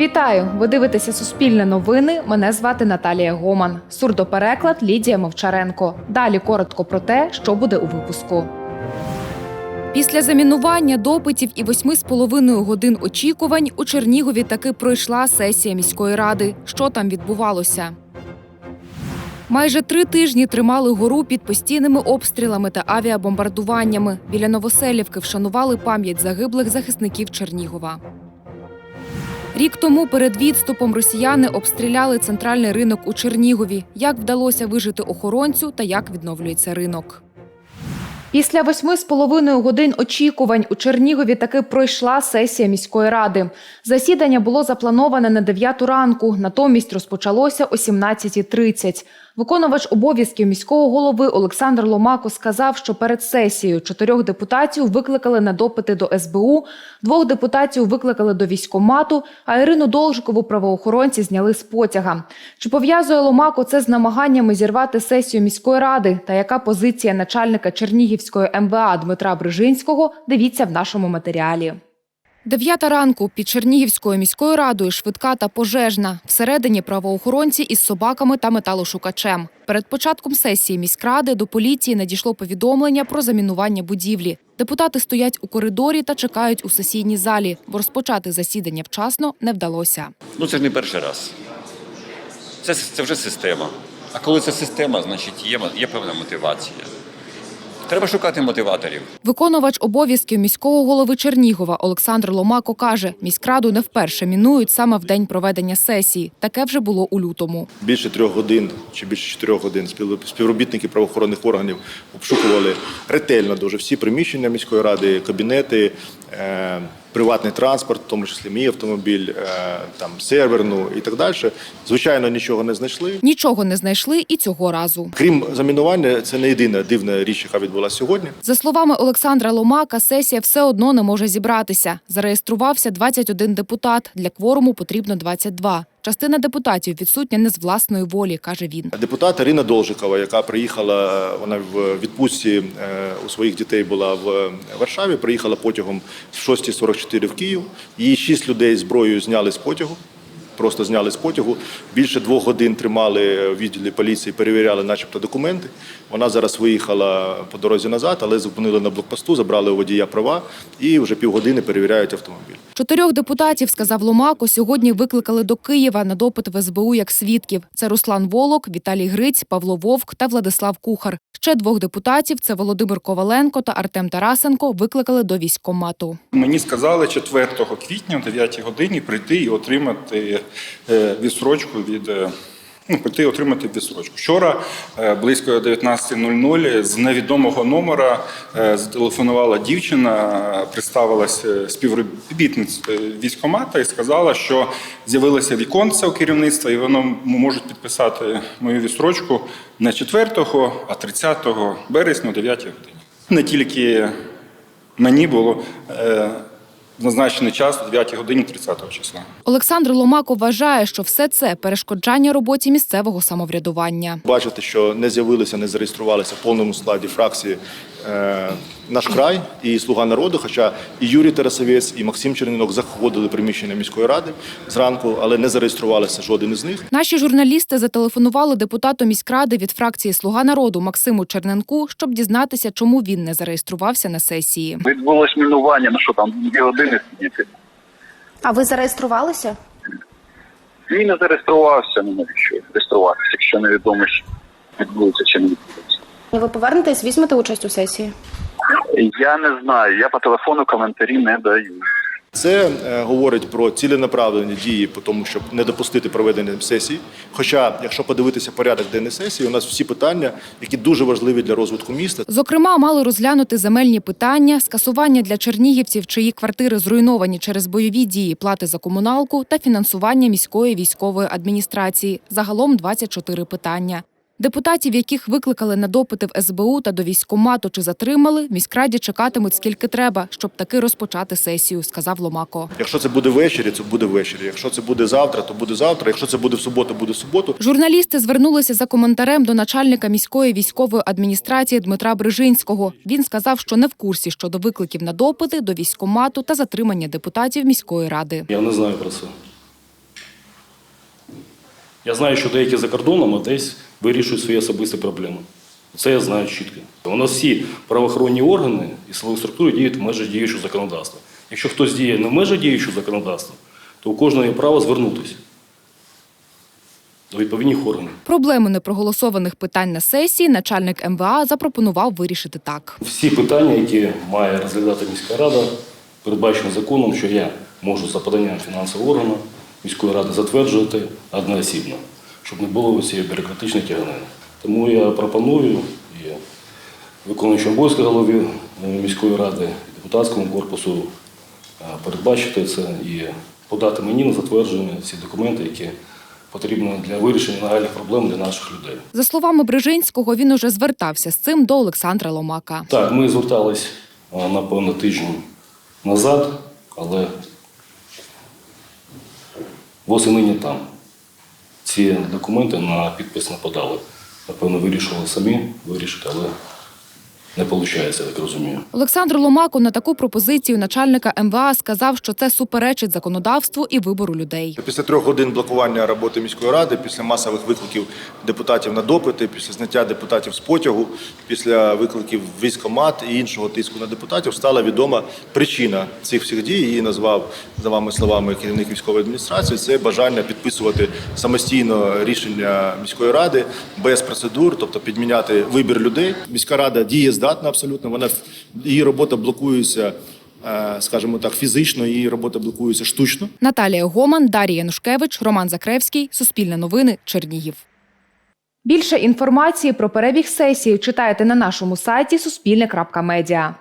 Вітаю! Ви дивитеся Суспільне новини. Мене звати Наталія Гоман. Сурдопереклад Лідія Мовчаренко. Далі коротко про те, що буде у випуску. Після замінування допитів і восьми з половиною годин очікувань у Чернігові таки пройшла сесія міської ради. Що там відбувалося? Майже три тижні тримали гору під постійними обстрілами та авіабомбардуваннями. Біля Новоселівки вшанували пам'ять загиблих захисників Чернігова. Рік тому перед відступом росіяни обстріляли центральний ринок у Чернігові. Як вдалося вижити охоронцю та як відновлюється ринок? Після восьми з половиною годин очікувань у Чернігові таки пройшла сесія міської ради. Засідання було заплановане на 9 ранку, натомість розпочалося о 17.30. Виконувач обов'язків міського голови Олександр Ломако сказав, що перед сесією чотирьох депутатів викликали на допити до СБУ, двох депутатів викликали до військкомату, а Ірину Должикову правоохоронці зняли з потяга. Чи пов'язує Ломако це з намаганнями зірвати сесію міської ради? Та яка позиція начальника Чернігівської МВА Дмитра Брижинського? Дивіться в нашому матеріалі. Дев'ята ранку під Чернігівською міською радою швидка та пожежна. Всередині правоохоронці із собаками та металошукачем. Перед початком сесії міськради до поліції надійшло повідомлення про замінування будівлі. Депутати стоять у коридорі та чекають у сесійній залі, бо розпочати засідання вчасно не вдалося. Ну це ж не перший раз. Це, це вже система. А коли це система, значить є, є певна мотивація. Треба шукати мотиваторів. Виконувач обов'язків міського голови Чернігова Олександр Ломако каже, міськраду не вперше мінують саме в день проведення сесії. Таке вже було у лютому. Більше трьох годин чи більше чотирьох годин спів- співробітники правоохоронних органів обшукували ретельно дуже всі приміщення міської ради, кабінети, е, приватний транспорт, в тому числі мій автомобіль, е, там серверну і так далі. Звичайно, нічого не знайшли. Нічого не знайшли і цього разу. Крім замінування, це не єдина дивна річ, яка відбулася сьогодні. За словами Олександра Ломака, сесія все одно не може зібратися. Зареєструвався 21 депутат. Для кворуму потрібно 22. Частина депутатів відсутня не з власної волі, каже він. Депутат Ірина Должикова, яка приїхала, вона в відпустці е, у своїх дітей була в Варшаві, приїхала потягом в 6.44 в Київ. Її шість людей зброєю зняли з потягу. Просто зняли з потягу. Більше двох годин тримали в відділі поліції, перевіряли, начебто, документи. Вона зараз виїхала по дорозі назад, але зупинили на блокпосту, забрали у водія права і вже півгодини перевіряють автомобіль. Чотирьох депутатів, сказав Ломако, сьогодні викликали до Києва на допит в СБУ як свідків. Це Руслан Волок, Віталій Гриць, Павло Вовк та Владислав Кухар. Ще двох депутатів це Володимир Коваленко та Артем Тарасенко. Викликали до військкомату. Мені сказали 4 квітня о 9 годині прийти і отримати відсрочку від. е, Ну, отримати відсрочку. Вчора е, близько 19.00 з невідомого номера е, зателефонувала дівчина, представилася співробітницею військкомата і сказала, що з'явилося віконце у керівництва, і воно можуть підписати мою відсрочку не 4, а 30 березня о 9 годині. Не тільки Мені було е, назначений час о 9 годині 30 числа. Олександр Ломако вважає, що все це перешкоджання роботі місцевого самоврядування. Бачите, що не з'явилися, не зареєструвалися в повному складі фракції е, наш край і Слуга народу. Хоча і Юрій Тарасовець, і Максим Чернінок заходили в приміщення міської ради зранку, але не зареєструвалися жоден із них. Наші журналісти зателефонували депутату міськради від фракції Слуга народу Максиму Черненку, щоб дізнатися, чому він не зареєструвався на сесії. Відбулось мінування, ну що там, дві години сидіти. А ви зареєструвалися? Він не зареєструвався, ну навіщо реєструватися, якщо невідомо, що відбудеться чи не відбудеться. Ви повернетесь, візьмете участь у сесії? Я не знаю, я по телефону коментарі не даю. Це е, говорить про ціленаправлені дії по тому, щоб не допустити проведення сесії. Хоча, якщо подивитися порядок денний сесії, у нас всі питання, які дуже важливі для розвитку міста. Зокрема, мали розглянути земельні питання, скасування для чернігівців, чиї квартири зруйновані через бойові дії, плати за комуналку та фінансування міської військової адміністрації. Загалом 24 питання. Депутатів, яких викликали на допити в СБУ та до військкомату чи затримали, в міськраді чекатимуть скільки треба, щоб таки розпочати сесію, сказав Ломако. Якщо це буде ввечері, це буде ввечері. Якщо це буде завтра, то буде завтра. Якщо це буде в суботу, буде в суботу. Журналісти звернулися за коментарем до начальника міської військової адміністрації Дмитра Брижинського. Він сказав, що не в курсі щодо викликів на допити до військкомату та затримання депутатів міської ради. Я не знаю про це. Я знаю, що деякі за кордоном а десь вирішують свої особисті проблеми. Це я знаю чітко. У нас всі правоохоронні органи і силові структури діють в межах діючого законодавства. Якщо хтось діє не в межах діючого законодавства, то у кожного є право звернутися до відповідних органів. Проблему непроголосованих питань на сесії начальник МВА запропонував вирішити так. Всі питання, які має розглядати міська рада, передбачено законом, що я можу за поданням фінансового органу міської ради затверджувати одноосібно, щоб не було цієї бюрократичної тяганини. Тому я пропоную і виконуючому обов'язки голові е, міської ради, і депутатському корпусу е, передбачити це і подати мені на затвердження всі документи, які потрібні для вирішення нагальних проблем для наших людей. За словами Брижинського, він уже звертався з цим до Олександра Ломака. Так, ми звертались а, напевно тиждень назад, але восени там. Ці документи на підпис не подали. Напевно, вирішили самі вирішити, але не виходить, я так розумію. Олександр Ломако на таку пропозицію начальника МВА сказав, що це суперечить законодавству і вибору людей. Після трьох годин блокування роботи міської ради, після масових викликів депутатів на допити, після зняття депутатів з потягу, після викликів в військкомат і іншого тиску на депутатів стала відома причина цих всіх дій. Її назвав за вами словами керівник військової адміністрації. Це бажання підписувати самостійно рішення міської ради без процедур, тобто підміняти вибір людей. Міська рада дієздатна абсолютно. Вона її робота блокується, е, скажімо так, фізично, її робота блокується штучно. Наталія Гоман, Дар'я Янушкевич, Роман Закревський, Суспільне новини, Чернігів. Більше інформації про перебіг сесії читайте на нашому сайті суспільне.медіа.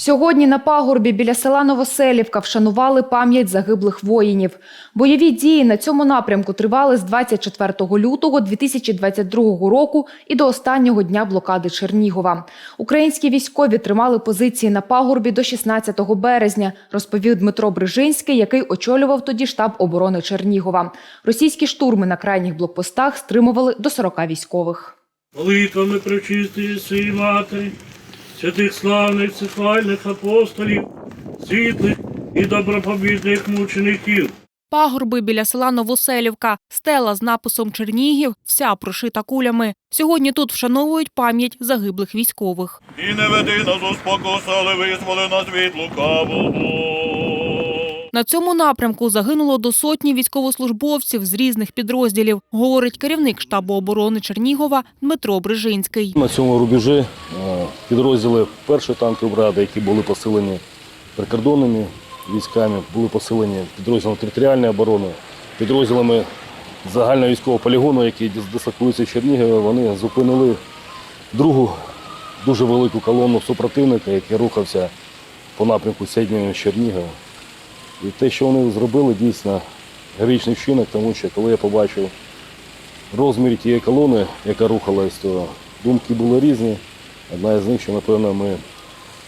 Сьогодні на пагорбі біля села Новоселівка вшанували пам'ять загиблих воїнів. Бойові дії на цьому напрямку тривали з 24 лютого 2022 року і до останнього дня блокади Чернігова. Українські військові тримали позиції на пагорбі до 16 березня, розповів Дмитро Брижинський, який очолював тоді штаб оборони Чернігова. Російські штурми на крайніх блокпостах стримували до 40 військових. молитвами пречистої сії матері, святих славних цифальних апостолів, світлих і добропобідних мучеників. Пагорби біля села Новоселівка, стела з написом Чернігів, вся прошита кулями. Сьогодні тут вшановують пам'ять загиблих військових. І не веди нас у спокус, але визволи нас від лукавого. На цьому напрямку загинуло до сотні військовослужбовців з різних підрозділів, говорить керівник штабу оборони Чернігова Дмитро Брижинський. На цьому рубежі е, підрозділи першої танкової бригади, які були посилені прикордонними військами, були посилені підрозділами територіальної оборони, підрозділами загального військового полігону, які дислокуються в Чернігові, вони зупинили другу дуже велику колону супротивника, який рухався по напрямку Сєднього Чернігова. І те, що вони зробили, дійсно героїчний вчинок, тому що коли я побачив розмір тієї колони, яка рухалась, то думки були різні. Одна з них, що, напевно, ми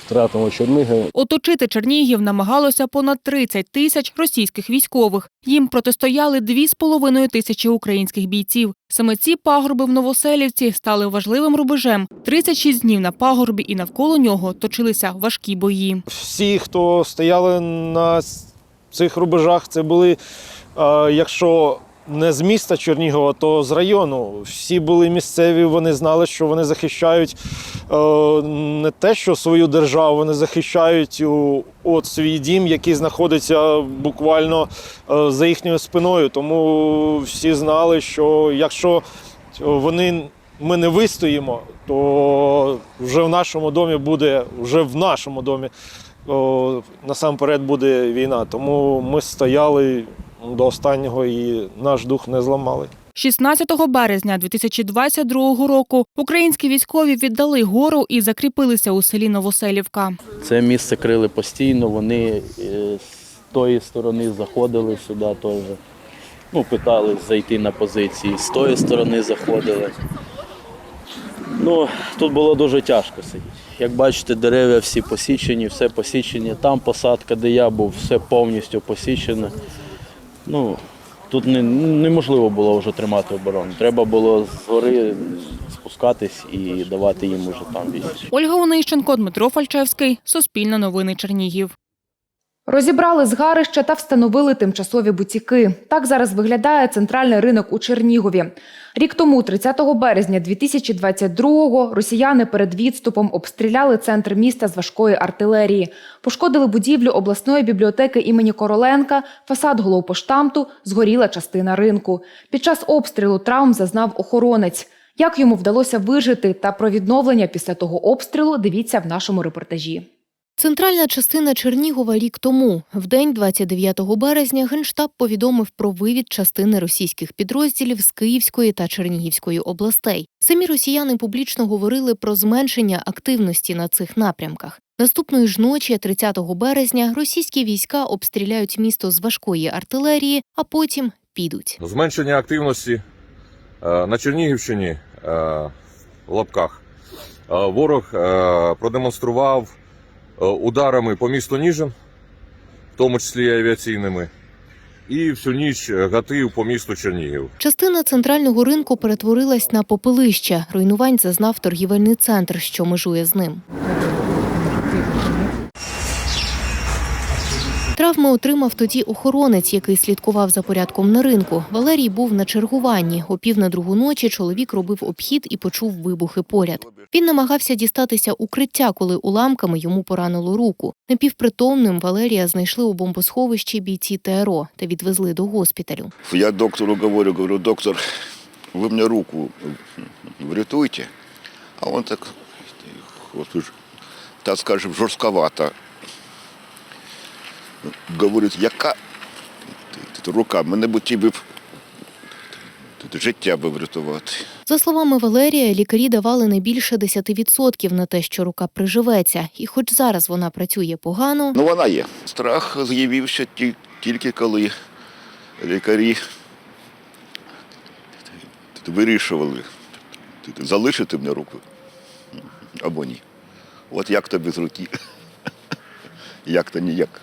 втратимо Чернігів. Оточити Чернігів намагалося понад 30 тисяч російських військових. Їм протистояли 2,5 тисячі українських бійців. Саме ці пагорби в Новоселівці стали важливим рубежем. 36 днів на пагорбі і навколо нього точилися важкі бої. всі, хто стояли на с- цих рубежах, це були, е, якщо не з міста Чернігова, то з району. Всі були місцеві, вони знали, що вони захищають е, не те, що свою державу, вони захищають от свій дім, який знаходиться буквально е, за їхньою спиною. Тому всі знали, що якщо вони ми не вистоїмо, то вже в нашому домі буде, вже в нашому домі о, насамперед буде війна. Тому ми стояли до останнього і наш дух не зламали. 16 березня 2022 року українські військові віддали гору і закріпилися у селі Новоселівка. Це місце крили постійно, вони е, з тої сторони заходили сюди теж. Ну, питались зайти на позиції, з тої сторони заходили. Ну, тут було дуже тяжко сидіти. Як бачите, дерева всі посічені, все посічені. Там посадка, де я був, все повністю посічене. Ну, тут не, неможливо було вже тримати оборону. Треба було згори спускатись і давати їм уже там вісім. Ольга Онищенко, Дмитро Фальчевський, Суспільне новини Чернігів. Розібрали згарища та встановили тимчасові бутіки. Так зараз виглядає центральний ринок у Чернігові. Рік тому, 30 березня 2022-го, росіяни перед відступом обстріляли центр міста з важкої артилерії, пошкодили будівлю обласної бібліотеки імені Короленка, фасад головпоштамту, згоріла частина ринку. Під час обстрілу травм зазнав охоронець. Як йому вдалося вижити та про відновлення після того обстрілу, дивіться в нашому репортажі. Центральна частина Чернігова рік тому, в день 29 березня, Генштаб повідомив про вивід частини російських підрозділів з Київської та Чернігівської областей. Самі росіяни публічно говорили про зменшення активності на цих напрямках. Наступної ж ночі, 30 березня, російські війська обстріляють місто з важкої артилерії, а потім підуть. Зменшення активності е, на Чернігівщині е, в лапках. Е, Ворог продемонстрував ударами по місту Ніжин, в тому числі і авіаційними, і всю ніч гатив по місту Чернігів. Частина центрального ринку перетворилась на попелище. Руйнувань зазнав торгівельний центр, що межує з ним. Травми отримав тоді охоронець, який слідкував за порядком на ринку. Валерій був на чергуванні. О пів на другу ночі чоловік робив обхід і почув вибухи поряд. Він намагався дістатися укриття, коли уламками йому поранило руку. Непівпритомним Валерія знайшли у бомбосховищі бійці ТРО та відвезли до госпіталю. Я доктору говорю, говорю, доктор, вы мне руку врятуйте. А он так, господи, так скажем, жорстковато. Говорить, яка рука, мене б ті б життя би врятувати. За словами Валерія, лікарі давали не більше 10% на те, що рука приживеться. І хоч зараз вона працює погано, Ну, вона є. Страх з'явився тільки коли лікарі вирішували, залишити мені руку або ні. От як то без руки? Як то ніяк.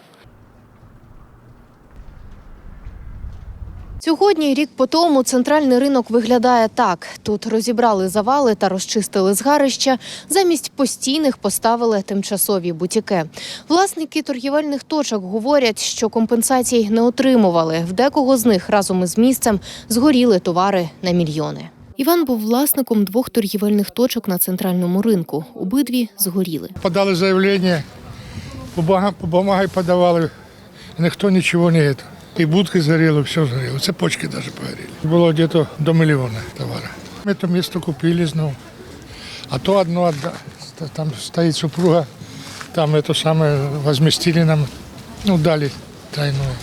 Сьогодні, рік по тому, центральний ринок виглядає так: тут розібрали завали та розчистили згарища. Замість постійних поставили тимчасові бутіки. Власники торгівельних точок говорять, що компенсацій не отримували. В декого з них разом із місцем згоріли товари на мільйони. Іван був власником двох торгівельних точок на центральному ринку. Обидві згоріли. Подали заявление, бумага, бумагой подавали, никто ничего не это. И будки сгорело, все сгорело, цепочки даже погорели. Было где-то до миллиона товара. Это место купили снова. А то одно, отда- там стоит супруга, там это самое возместили нам, ну дали тройное.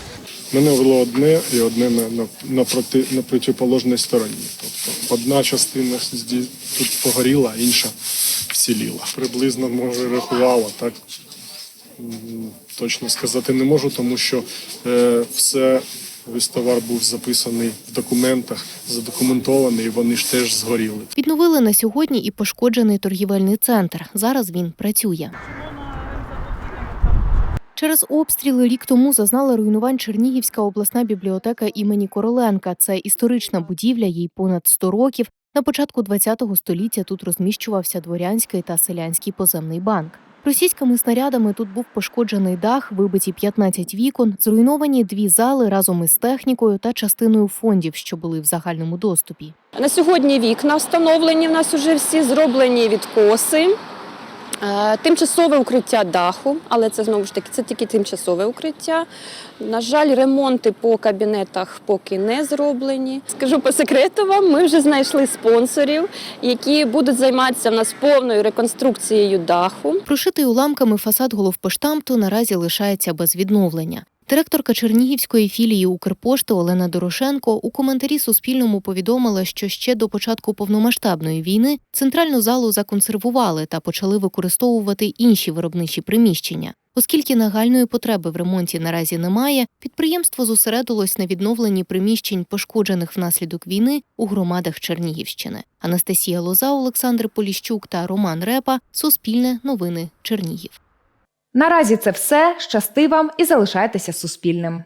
Мене було одне і одне на, на, на, проти, на протиположній стороні. Тобто одна частина зді- тут погоріла, а інша вціліла. Приблизно, може, рахувала, так м, точно сказати не можу, тому що е, все, весь товар був записаний в документах, задокументований, вони ж теж згоріли. Відновили на сьогодні і пошкоджений торгівельний центр. Зараз він працює. Через обстріли рік тому зазнала руйнувань Чернігівська обласна бібліотека імені Короленка. Це історична будівля, їй понад 100 років. На початку ХХ століття тут розміщувався дворянський та селянський поземний банк. Російськими снарядами тут був пошкоджений дах, вибиті 15 вікон, зруйновані дві зали разом із технікою та частиною фондів, що були в загальному доступі. На сьогодні вікна встановлені. В нас вже всі зроблені відкоси. Е, Тимчасове укриття даху, але це знову ж таки це тільки тимчасове укриття. На жаль, ремонти по кабінетах поки не зроблені. Скажу по секрету вам, ми вже знайшли спонсорів, які будуть займатися в нас повною реконструкцією даху. Прошитий уламками фасад головпоштамту наразі лишається без відновлення. Директорка Чернігівської філії Укрпошти Олена Дорошенко у коментарі Суспільному повідомила, що ще до початку повномасштабної війни центральну залу законсервували та почали використовувати інші виробничі приміщення. Оскільки нагальної потреби в ремонті наразі немає, підприємство зосередилось на відновленні приміщень, пошкоджених внаслідок війни у громадах Чернігівщини. Анастасія Лоза, Олександр Поліщук та Роман Репа. Суспільне новини Чернігів. Наразі це все. Щасти вам і залишайтеся суспільним.